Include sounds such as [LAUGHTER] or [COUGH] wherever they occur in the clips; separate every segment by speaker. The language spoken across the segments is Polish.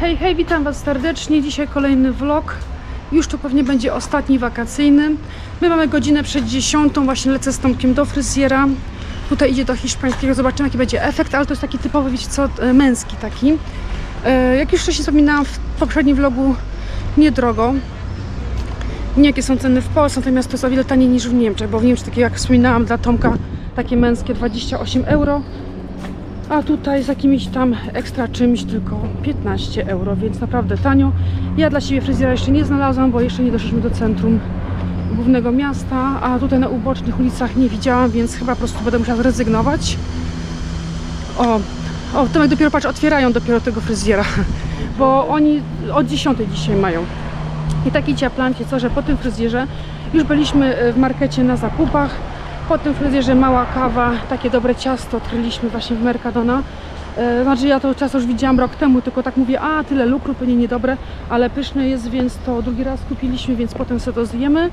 Speaker 1: Hej, hej, witam Was serdecznie. Dzisiaj kolejny vlog. Już to pewnie będzie ostatni wakacyjny. My mamy godzinę przed dziesiątą, właśnie lecę z Tomkiem do fryzjera. Tutaj idzie do hiszpańskiego, zobaczymy jaki będzie efekt, ale to jest taki typowy, wiecie co, e, męski taki. E, Jak już wcześniej wspominałam w poprzednim vlogu, niedrogo. Nie jakie są ceny w Polsce, natomiast to jest o wiele taniej niż w Niemczech, bo w Niemczech, takie jak wspominałam, dla Tomka takie męskie 28 euro, a tutaj z jakimś tam ekstra czymś tylko 15 euro, więc naprawdę tanio. Ja dla siebie fryzjera jeszcze nie znalazłam, bo jeszcze nie doszliśmy do centrum głównego miasta, a tutaj na ubocznych ulicach nie widziałam, więc chyba po prostu będę musiała zrezygnować. O, o, Tomek dopiero patrz, otwierają dopiero tego fryzjera, [LAUGHS] bo oni od 10 dzisiaj mają. I taki ciaplan się co, że po tym fryzjerze już byliśmy e, w markecie na zakupach. Po tym fryzjerze mała kawa, takie dobre ciasto odkryliśmy właśnie w Mercadona. E, Znaczy ja to ciasto już widziałam rok temu, tylko tak mówię, a tyle lukru, pewnie niedobre, ale pyszne jest, więc to drugi raz kupiliśmy, więc potem sobie to zjemy.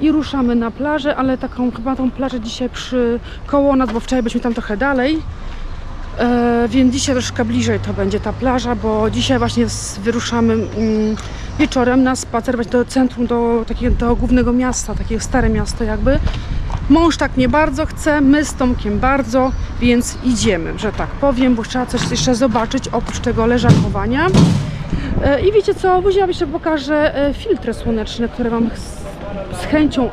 Speaker 1: I ruszamy na plażę, ale taką chyba tą plażę dzisiaj przy koło nas, bo wczoraj byliśmy tam trochę dalej. E, więc dzisiaj troszkę bliżej to będzie ta plaża, bo dzisiaj właśnie z, wyruszamy mm, wieczorem na spacer do centrum, do takiego do głównego miasta, takiego stare miasto jakby. Mąż tak nie bardzo chce, my z Tomkiem bardzo, więc idziemy, że tak powiem, bo trzeba coś jeszcze zobaczyć oprócz tego leżakowania. E, I wiecie co, później jeszcze pokażę e, filtry słoneczne, które Wam z, chęcią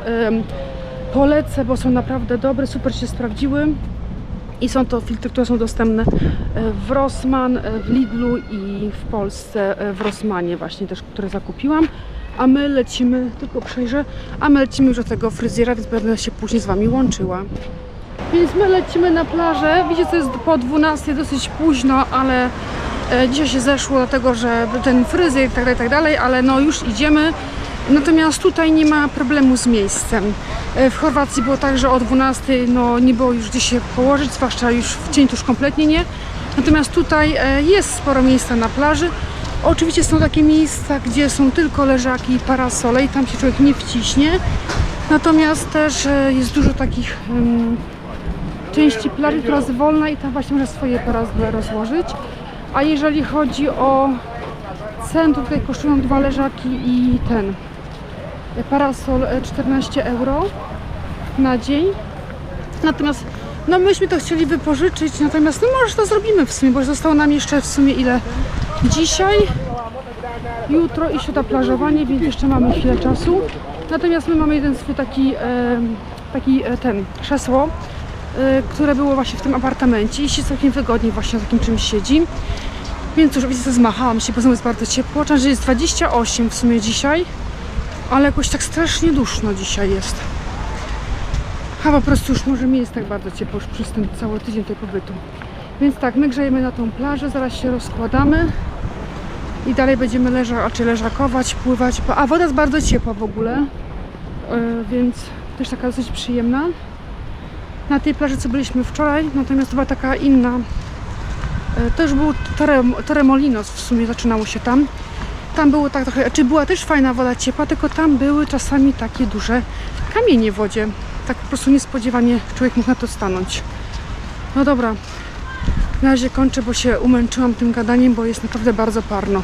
Speaker 1: polecę, bo są naprawdę dobre, super się sprawdziły. I są to filtry, które są dostępne e, w Rossmann, w Lidlu i w Polsce w Rossmanie właśnie też, które zakupiłam. A my lecimy, tylko przejrzę, a my lecimy już do tego fryzjera, więc będę się później z Wami łączyła. Więc my lecimy na plażę. Widzicie, to jest po 12, dosyć późno, ale e, dzisiaj się zeszło dlatego, że ten fryzjer i tak dalej, tak dalej, ale no już idziemy. Natomiast tutaj nie ma problemu z miejscem. E, W Chorwacji było tak, że o 12 no, nie było już gdzie się położyć, zwłaszcza już w dzień to już kompletnie nie. Natomiast tutaj e, jest sporo miejsca na plaży. Oczywiście są takie miejsca, gdzie są tylko leżaki i parasole i tam się człowiek nie wciśnie. Natomiast też e, jest dużo takich em, części plaży, która jest wolna i tam właśnie można swoje parazole rozłożyć. A jeżeli chodzi o centrum, tutaj kosztują dwa leżaki i ten e, parasol e, 14 euro na dzień. Natomiast no myśmy to chcieli wypożyczyć, natomiast no może to zrobimy w sumie, bo zostało nam jeszcze w sumie ile dzisiaj, jutro i środa plażowanie, więc jeszcze mamy chwilę czasu. Natomiast my mamy jeden swój taki, taki e, ten krzesło, e, które było właśnie w tym apartamencie i się całkiem wygodnie właśnie na takim czymś siedzi. Więc już widzę, zmachałam się, bo znowu jest bardzo ciepło. Że jest 28 w sumie dzisiaj, ale jakoś tak strasznie duszno dzisiaj jest. A po prostu już może mi jest tak bardzo ciepło już przez ten cały tydzień tej pobytu. Więc tak, my grzejemy na tą plażę, zaraz się rozkładamy i dalej będziemy leża, czy leżakować, pływać. A woda jest bardzo ciepła w ogóle, yy, więc też taka dosyć przyjemna. Na tej plaży, co byliśmy wczoraj, natomiast to była taka inna. yy, To już był Torre, Torremolinos w sumie zaczynało się tam. Tam było tak trochę, czy była też fajna woda ciepła, tylko tam były czasami takie duże kamienie w wodzie. Tak po prostu niespodziewanie człowiek mógł na to stanąć. No dobra, na razie kończę, bo się umęczyłam tym gadaniem, bo jest naprawdę bardzo parno.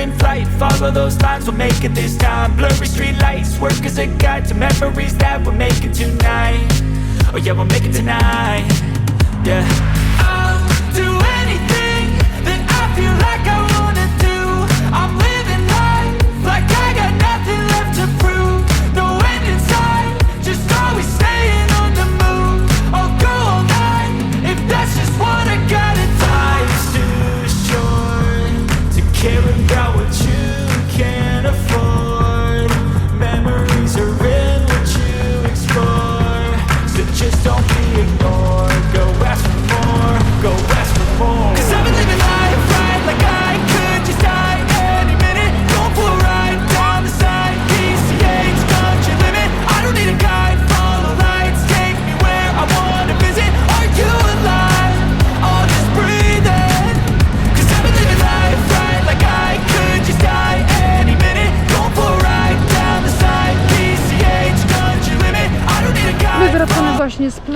Speaker 2: In flight. Follow those lines, we'll make it this time. Blurry street lights, work as a guide to memories that we're making tonight. Oh yeah, we'll make it tonight.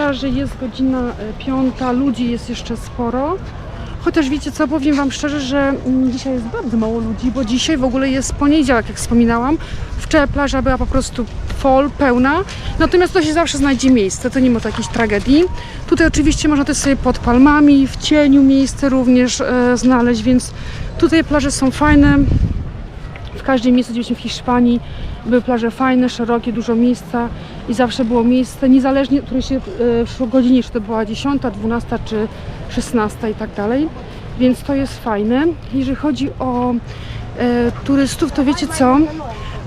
Speaker 1: Plaży, jest godzina e, piąta, ludzi jest jeszcze sporo. Chociaż wiecie co, powiem Wam szczerze, że mm, dzisiaj jest bardzo mało ludzi, bo dzisiaj w ogóle jest poniedziałek, jak wspominałam. Wczoraj plaża była po prostu full, pełna. Natomiast to się zawsze znajdzie miejsce, to nie ma jakiejś tragedii. Tutaj oczywiście można też sobie pod palmami, w cieniu miejsce również e, znaleźć, więc tutaj plaże są fajne. W każdym miejscu, gdzie byliśmy w Hiszpanii, były plaże fajne, szerokie, dużo miejsca i zawsze było miejsce, niezależnie od której się e, szło godzinie, czy to była 10, 12 czy 16 i tak dalej. Więc to jest fajne. Jeżeli chodzi o e, turystów, to wiecie co?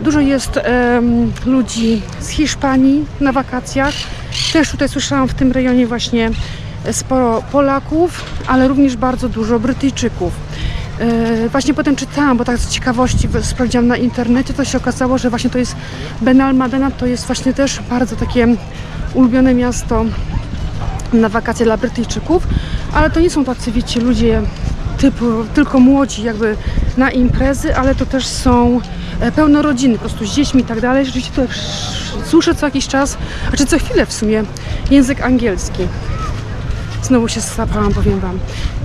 Speaker 1: Dużo jest em, ludzi z Hiszpanii na wakacjach. Też tutaj słyszałam w tym rejonie właśnie sporo Polaków, ale również bardzo dużo Brytyjczyków. E, Właśnie potem czytałam, bo tak z ciekawości sprawdziłam na internecie, to się okazało, że właśnie to jest Benalmadena, to jest właśnie też bardzo takie ulubione miasto na wakacje dla Brytyjczyków, ale to nie są tacy, wiecie, ludzie typu tylko młodzi jakby na imprezy, ale to też są e, pełne rodziny, po prostu z dziećmi i tak dalej. Rzeczywiście sz- słyszę co jakiś czas, a czy co chwilę w sumie, język angielski. Znowu się skapałam, powiem Wam.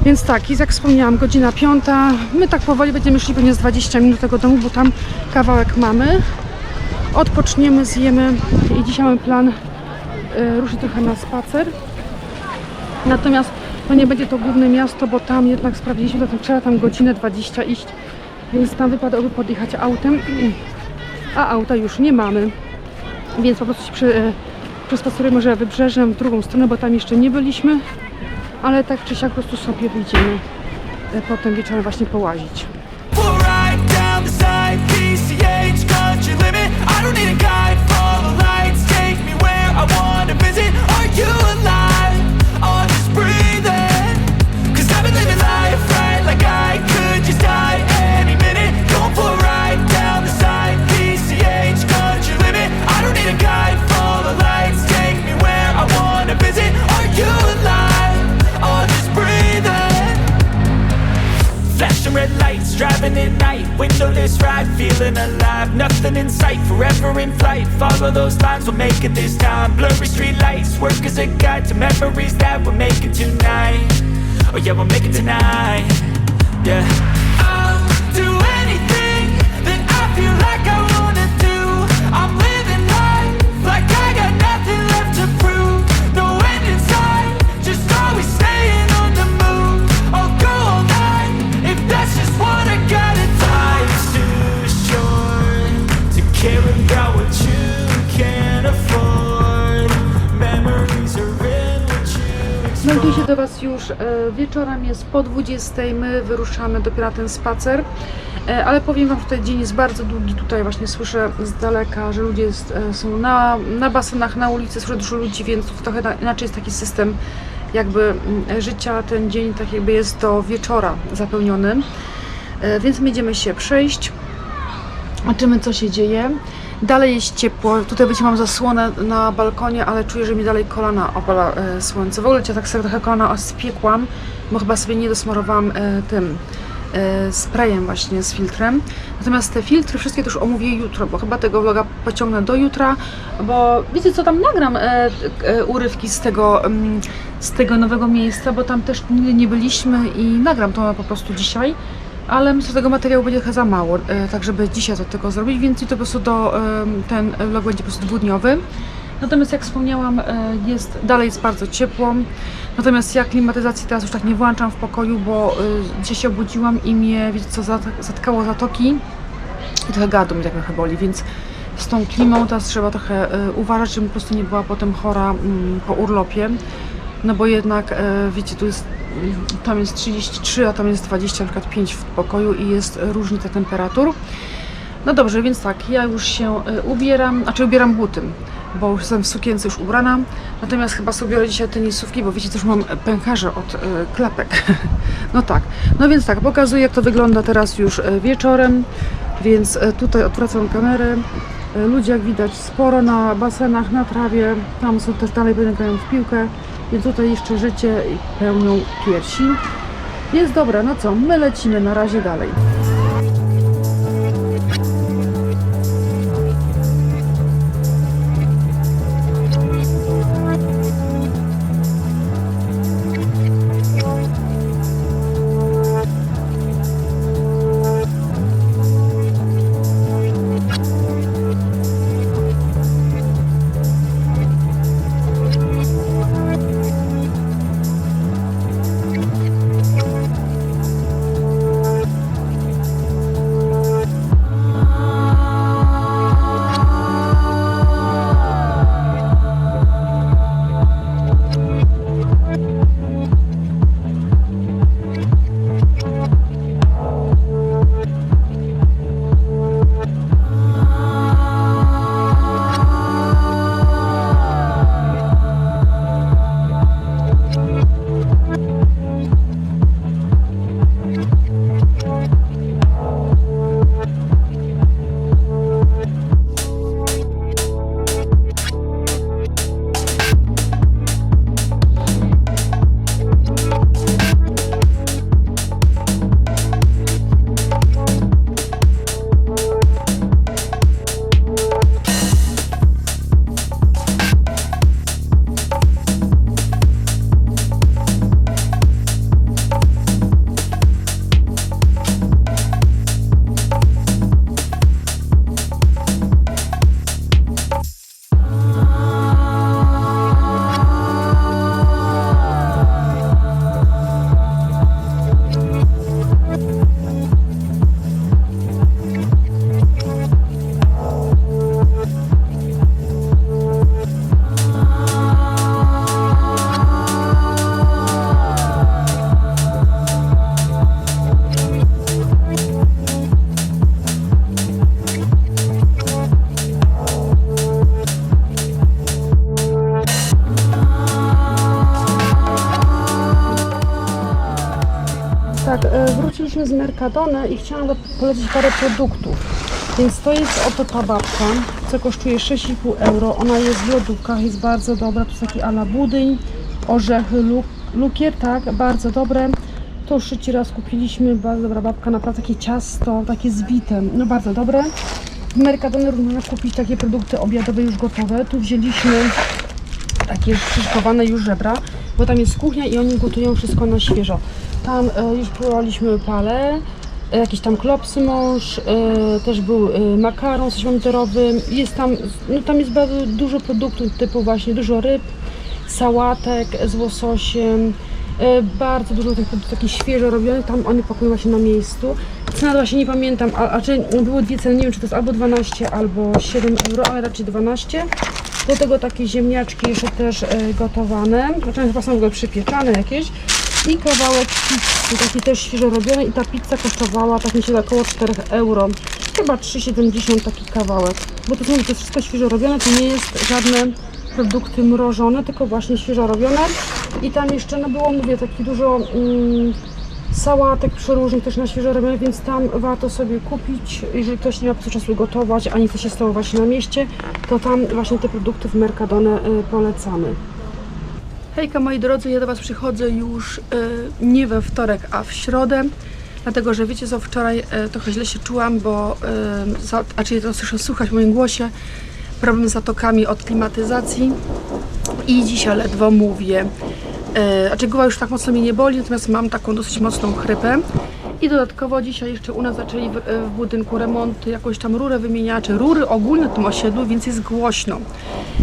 Speaker 1: Więc tak, jak wspomniałam, godzina piąta. My tak powoli będziemy szli pewnie z 20 minut tego domu, bo tam kawałek mamy. Odpoczniemy, zjemy i dzisiaj mamy plan y, ruszyć trochę na spacer. Natomiast to nie będzie to główne miasto, bo tam jednak sprawdziliśmy, tam trzeba tam godzinę 20 iść, więc tam wypadałoby podjechać autem, a auta już nie mamy. Więc po prostu się przy, e, przespacerujemy może wybrzeżem w drugą stronę, bo tam jeszcze nie byliśmy, ale tak czy siak po prostu sobie wyjdziemy e, potem wieczorem właśnie połazić.
Speaker 2: We'll make it this time. Blurry street lights, work as a guide To memories that we're making tonight. Oh yeah, we'll make it tonight. Yeah. I'll do anything that I feel like I do
Speaker 1: Was już e, wieczorem, jest po 20, my wyruszamy dopiero na ten spacer. E, Ale powiem Wam, że tutaj dzień jest bardzo długi. Tutaj właśnie słyszę z daleka, że ludzie e, są na, na basenach, na ulicy, słyszę dużo ludzi, więc trochę na- inaczej jest taki system jakby mm, życia. Ten dzień tak jakby jest do wieczora zapełniony. Więc my idziemy się przejść. Zobaczymy, co się dzieje. Dalej jest ciepło. Tutaj będzie mam zasłonę na balkonie, ale czuję, że mi dalej kolana opala e, słońce. W ogóle cię tak sobie trochę kolana spiekłam, bo chyba sobie nie dosmarowałam e, tym e, sprayem właśnie z filtrem. Natomiast te filtry wszystkie już omówię jutro, bo chyba tego vloga pociągnę do jutra, bo wiecie co, tam nagram e, e, urywki z tego, mm, z tego nowego miejsca, bo tam też nigdy nie byliśmy i nagram to po prostu dzisiaj ale myślę, że tego materiału będzie trochę za mało, e, tak żeby dzisiaj to tylko zrobić, więc to po prostu do, ten vlog będzie po prostu dwudniowy. Natomiast jak wspomniałam, e, jest, dalej jest bardzo ciepło. Natomiast ja klimatyzacji teraz już tak nie włączam w pokoju, bo e, dzisiaj się obudziłam i mnie, wiecie co, zat- zatkało zatoki i trochę gardło mnie tak trochę boli, więc z tą klimą teraz trzeba trochę uważać, żebym po prostu nie była potem chora mm, po urlopie. No bo jednak, e, wiecie, tu jest, tam jest 33, a tam jest 20, na przykład 5 w pokoju i jest różnica temperatur. No dobrze, więc tak, ja już się e, ubieram, znaczy ubieram buty, bo już jestem w sukience już ubrana. Natomiast chyba sobie biorę dzisiaj tenisówki, bo wiecie, też mam pęcherze od e, klapek. [LAUGHS] No tak, no więc tak, pokazuję jak to wygląda teraz już wieczorem. Więc tutaj odwracam kamerę. E, Ludzi jak widać sporo na basenach, na trawie. Tam są też dalej będą grają w piłkę. Więc tutaj jeszcze życie pełnią piersi. Jest dobra, no co, my lecimy na razie dalej. Z Mercadona i chciałam polecić parę produktów. Więc to jest oto ta babka, co kosztuje 6,5 euro. Ona jest w lodówkach, jest bardzo dobra. To jest taki ala budyń, orzechy, luk, lukier, tak, bardzo dobre. To już trzeci raz kupiliśmy, bardzo dobra babka, naprawdę takie ciasto, takie zwite, no bardzo dobre. W Mercadonie również kupić takie produkty obiadowe już gotowe. Tu wzięliśmy takie szyszkowane już żebra, bo tam jest kuchnia i oni gotują wszystko na świeżo. Tam e, już próbowaliśmy pale, e, jakieś tam klopsy mąż, e, też był makaron z pomidorowym. Jest tam, no tam jest bardzo dużo produktów typu właśnie dużo ryb, sałatek z łososiem. Bardzo dużo tych produktów takich świeżo robionych, tam oni pakują właśnie na miejscu. Cena właśnie nie pamiętam, a, a czy były dwie ceny, nie wiem czy to jest albo 12, albo 7 euro, ale raczej 12. Do tego takie ziemniaczki jeszcze też gotowane, znaczy one chyba są w ogóle przypieczane jakieś. I kawałek pizzy, taki też świeżo robiony i ta pizza kosztowała tak mi się około 4 euro. Chyba 3,70 taki kawałek. Bo to to jest wszystko świeżo robione, to nie jest żadne produkty mrożone, tylko właśnie świeżo robione. I tam jeszcze no było, mówię, taki dużo mm, sałatek przeróżnych też na świeżo robionych, więc tam warto sobie kupić, jeżeli ktoś nie ma po czasu gotować, ani chce się stołować na mieście, to tam właśnie te produkty w Mercadone y, polecamy. Hejka moi drodzy, ja do Was przychodzę już y, nie we wtorek, a w środę. Dlatego, że wiecie co, wczoraj y, trochę źle się czułam, bo, y, za, a czyli to słyszę słuchać w moim głosie, problem z zatokami od klimatyzacji i dzisiaj ledwo mówię. E, Znaczy głowa już tak mocno mnie nie boli, natomiast mam taką dosyć mocną chrypę. I dodatkowo dzisiaj jeszcze u nas zaczęli w, w budynku remonty, jakąś tam rurę wymieniacze, rury ogólne w tym osiedlu, więc jest głośno.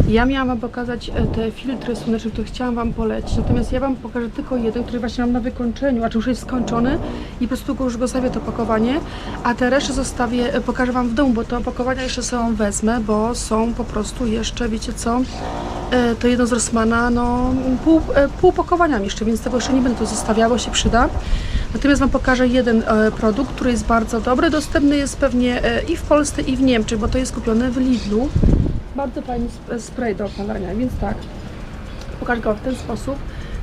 Speaker 1: Ja miałam Wam pokazać e, te filtry słoneczne, które chciałam Wam polecić, natomiast ja Wam pokażę tylko jeden, który właśnie mam na wykończeniu, a czy już jest skończony i po prostu już go zostawię to opakowanie, a te resztę zostawię, e, pokażę Wam w domu, bo te opakowania jeszcze są wezmę, bo są po prostu jeszcze, wiecie co, E, to jedno z Rossmana, no pół, e, pół pakowaniami jeszcze, więc tego jeszcze nie będę tu zostawiała, bo się przyda. Natomiast Wam pokażę jeden e, produkt, który jest bardzo dobry, dostępny jest pewnie e, i w Polsce i w Niemczech, bo to jest kupione w Lidlu. Bardzo fajny sp- spray do opalania, więc tak, pokażę go w ten sposób.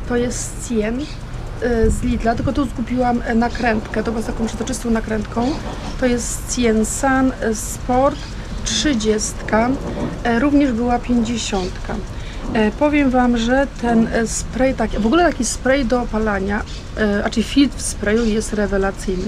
Speaker 1: To jest Cien e, z Lidla, tylko tu zgubiłam e, nakrętkę, to była taką przezroczystą nakrętką. To jest Cien Sun e, Sport 30, e, również była 50. E, Powiem Wam, że ten e, spray, tak, w ogóle taki spray do opalania, e, znaczy filtr w sprayu jest rewelacyjny,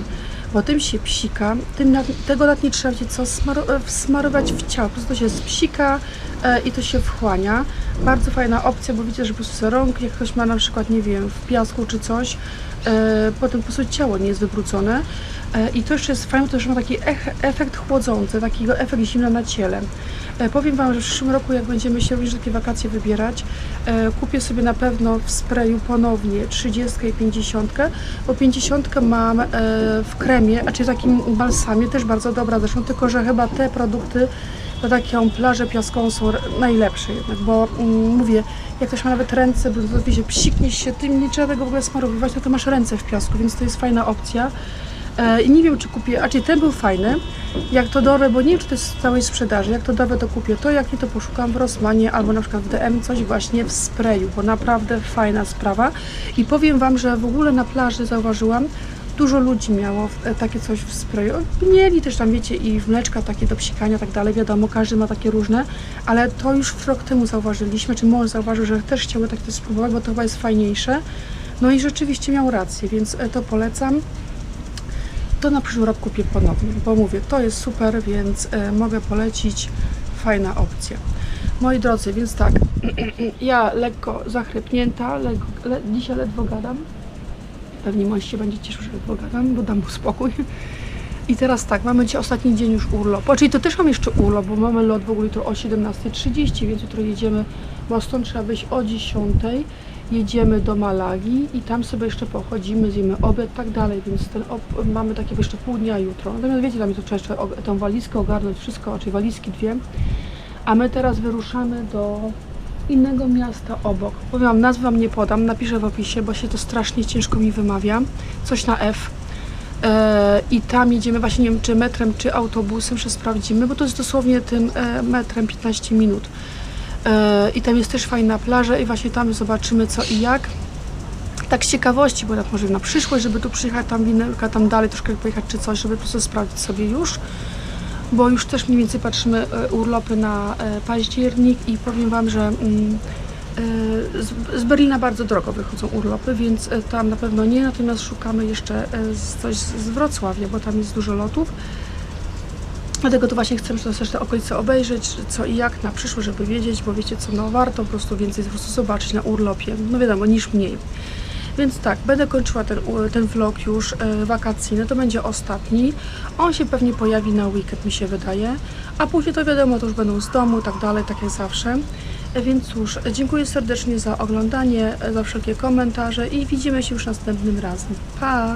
Speaker 1: bo tym się psika, tym na, tego nawet nie trzeba wiecie co smaro, e, w ciało, po prostu to się spsika e, i to się wchłania. Bardzo fajna opcja, bo widzicie, że po prostu rąk, jak ktoś ma na przykład, nie wiem, w piasku czy coś, e, potem po prostu ciało nie jest wybrudzone. E, I to jeszcze jest fajne, to też ma taki efekt chłodzący, takiego efekt zimna na ciele. E, Powiem Wam, że w przyszłym roku, jak będziemy się również takie wakacje wybierać, e, kupię sobie na pewno w sprayu ponownie 30 i 50, bo 50 mam e, w kremie, a czy takim balsamie, też bardzo dobra zresztą, tylko że chyba te produkty na taką plażę piaskową są najlepsze jednak, bo mm, mówię, jak ktoś ma nawet ręce, bo wiecie, psiknie się, tym nie trzeba tego w ogóle smarowywać, no to masz ręce w piasku, więc to jest fajna opcja. E, I nie wiem, czy kupię, a czy ten był fajny, jak to dorwę, bo nie wiem, czy to jest z całej sprzedaży, jak to dorwę, to kupię to, jak nie, to poszukam w Rossmanie albo na przykład w DM coś właśnie w sprayu, bo naprawdę fajna sprawa. I powiem Wam, że w ogóle na plaży zauważyłam, dużo ludzi miało w- e, takie coś w sprayu. Mieli też tam, wiecie, i w mleczka takie do psikania, tak dalej, wiadomo, każdy ma takie różne, ale to już rok temu zauważyliśmy, czy mąż zauważył, że też chciały takie spróbować, bo to chyba jest fajniejsze. No i rzeczywiście miał rację, więc e, to polecam to na przyszły rok kupię ponownie, bo mówię, to jest super, więc e, mogę polecić, fajna opcja. Moi drodzy, więc tak, [CLEARS THROAT] ja lekko zachrypnięta, lekko, le, dzisiaj ledwo gadam. Pewnie mąż się będzie cieszył, że ledwo gadam, bo dam mu spokój. I teraz tak, mamy dzisiaj ostatni dzień już urlopu. Czyli to też mam jeszcze urlop, bo mamy lot w ogóle jutro o 17.30, więc jutro jedziemy, bo stąd trzeba wyjść o 10.00. Jedziemy do Malagi i tam sobie jeszcze pochodzimy, zjemy obiad, tak dalej, więc ten mamy takie jeszcze pół dnia jutro. Natomiast wiecie, tam to trzeba jeszcze tą walizkę ogarnąć, wszystko, czyli walizki dwie. A my teraz wyruszamy do innego miasta obok. Powiem wam, nazwę wam nie podam, napiszę w opisie, bo się to strasznie ciężko mi wymawia. Coś na F. E, I tam jedziemy właśnie, nie wiem, czy metrem, czy autobusem, jeszcze sprawdzimy, bo to jest dosłownie tym e, metrem 15 minut. E, I tam jest też fajna plaża i właśnie tam zobaczymy co i jak. tak z ciekawości, bo tak może na przyszłość, żeby tu przyjechać tam winelka, tam dalej troszkę pojechać czy coś, żeby po prostu sprawdzić sobie już. Bo już też mniej więcej patrzymy e, urlopy na e, październik i powiem Wam, że mm, z, Berlina bardzo drogo wychodzą urlopy, więc tam na pewno nie, natomiast szukamy jeszcze coś z Wrocławia, bo tam jest dużo lotów. Dlatego to właśnie sobie też te okolice obejrzeć, co i jak na przyszłość, żeby wiedzieć, bo wiecie co, no warto po prostu więcej po prostu zobaczyć na urlopie, no wiadomo, niż mniej. Więc tak, będę kończyła ten, ten vlog już e, wakacyjny, to będzie ostatni. On się pewnie pojawi na weekend, mi się wydaje, a później to wiadomo, to już będą z domu, tak dalej, tak jak zawsze. E, Więc cóż, dziękuję serdecznie za oglądanie, e, za wszelkie komentarze i widzimy się już następnym razem. Pa!